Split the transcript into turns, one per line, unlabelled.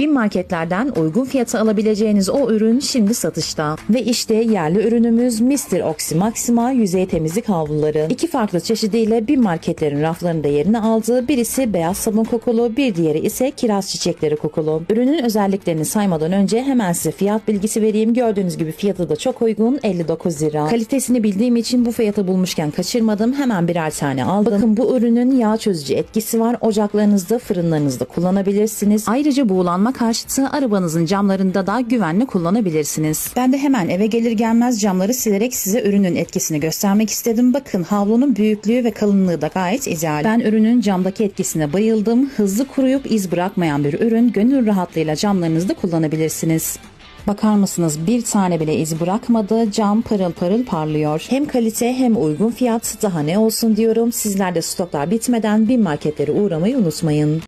Bin marketlerden uygun fiyata alabileceğiniz o ürün şimdi satışta. Ve işte yerli ürünümüz Mr. Oxy Maxima yüzey temizlik havluları. İki farklı çeşidiyle bin marketlerin raflarında yerini aldı. Birisi beyaz sabun kokulu, bir diğeri ise kiraz çiçekleri kokulu. Ürünün özelliklerini saymadan önce hemen size fiyat bilgisi vereyim. Gördüğünüz gibi fiyatı da çok uygun 59 lira. Kalitesini bildiğim için bu fiyatı bulmuşken kaçırmadım. Hemen birer tane aldım. Bakın bu ürünün yağ çözücü etkisi var. Ocaklarınızda, fırınlarınızda kullanabilirsiniz. Ayrıca buğulanma karşıtı arabanızın camlarında da güvenli kullanabilirsiniz. Ben de hemen eve gelir gelmez camları silerek size ürünün etkisini göstermek istedim. Bakın havlunun büyüklüğü ve kalınlığı da gayet ideal. Ben ürünün camdaki etkisine bayıldım. Hızlı kuruyup iz bırakmayan bir ürün. Gönül rahatlığıyla camlarınızda kullanabilirsiniz. Bakar mısınız bir tane bile iz bırakmadı. Cam parıl parıl parlıyor. Hem kalite hem uygun fiyat daha ne olsun diyorum. Sizler de stoklar bitmeden bin marketlere uğramayı unutmayın.